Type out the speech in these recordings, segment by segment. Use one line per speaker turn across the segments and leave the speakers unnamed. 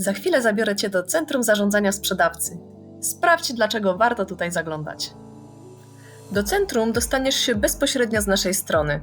Za chwilę zabiorę Cię do Centrum Zarządzania Sprzedawcy. Sprawdź, dlaczego warto tutaj zaglądać. Do centrum dostaniesz się bezpośrednio z naszej strony.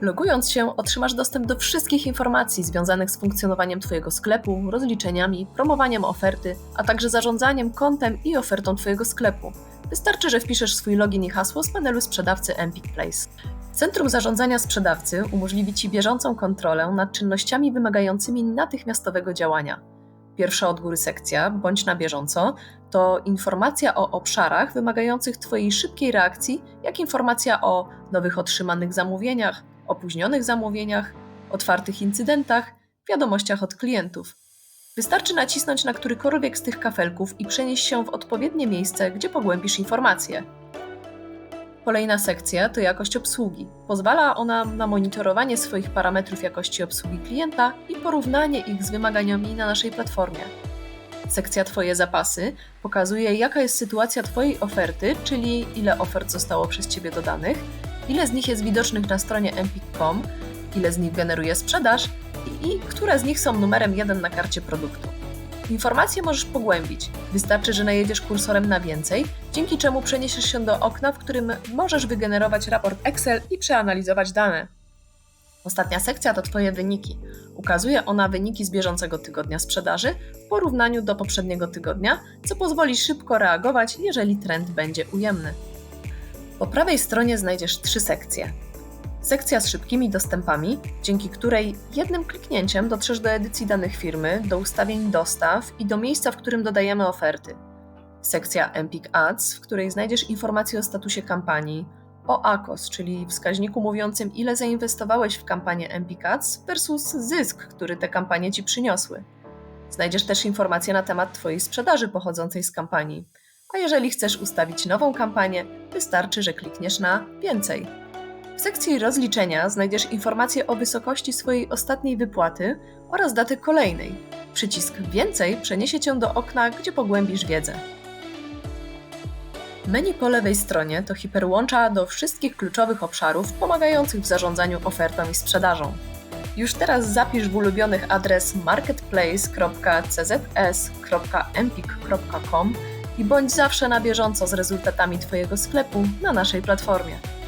Logując się, otrzymasz dostęp do wszystkich informacji związanych z funkcjonowaniem Twojego sklepu, rozliczeniami, promowaniem oferty, a także zarządzaniem kontem i ofertą Twojego sklepu. Wystarczy, że wpiszesz swój login i hasło z panelu sprzedawcy Empik Place. Centrum Zarządzania Sprzedawcy umożliwi Ci bieżącą kontrolę nad czynnościami wymagającymi natychmiastowego działania. Pierwsza od góry sekcja, bądź na bieżąco, to informacja o obszarach wymagających Twojej szybkiej reakcji, jak informacja o nowych otrzymanych zamówieniach, opóźnionych zamówieniach, otwartych incydentach, wiadomościach od klientów. Wystarczy nacisnąć na którykolwiek z tych kafelków i przenieść się w odpowiednie miejsce, gdzie pogłębisz informacje. Kolejna sekcja to jakość obsługi. Pozwala ona na monitorowanie swoich parametrów jakości obsługi klienta i porównanie ich z wymaganiami na naszej platformie. Sekcja Twoje zapasy pokazuje, jaka jest sytuacja Twojej oferty, czyli ile ofert zostało przez Ciebie dodanych, ile z nich jest widocznych na stronie empik.com, ile z nich generuje sprzedaż i, i które z nich są numerem 1 na karcie produktu. Informacje możesz pogłębić. Wystarczy, że najedziesz kursorem na więcej, dzięki czemu przeniesiesz się do okna, w którym możesz wygenerować raport Excel i przeanalizować dane. Ostatnia sekcja to Twoje wyniki. Ukazuje ona wyniki z bieżącego tygodnia sprzedaży w porównaniu do poprzedniego tygodnia, co pozwoli szybko reagować, jeżeli trend będzie ujemny. Po prawej stronie znajdziesz trzy sekcje. Sekcja z szybkimi dostępami, dzięki której jednym kliknięciem dotrzesz do edycji danych firmy, do ustawień dostaw i do miejsca, w którym dodajemy oferty. Sekcja Empik Ads, w której znajdziesz informacje o statusie kampanii, o ACOS, czyli wskaźniku mówiącym, ile zainwestowałeś w kampanię Empik Ads versus zysk, który te kampanie ci przyniosły. Znajdziesz też informacje na temat Twojej sprzedaży pochodzącej z kampanii. A jeżeli chcesz ustawić nową kampanię, wystarczy, że klikniesz na Więcej. W sekcji rozliczenia znajdziesz informacje o wysokości swojej ostatniej wypłaty oraz daty kolejnej. Przycisk Więcej przeniesie cię do okna, gdzie pogłębisz wiedzę. Menu po lewej stronie to hiperłącza do wszystkich kluczowych obszarów pomagających w zarządzaniu ofertą i sprzedażą. Już teraz zapisz w ulubionych adres marketplace.czs.empik.com i bądź zawsze na bieżąco z rezultatami Twojego sklepu na naszej platformie.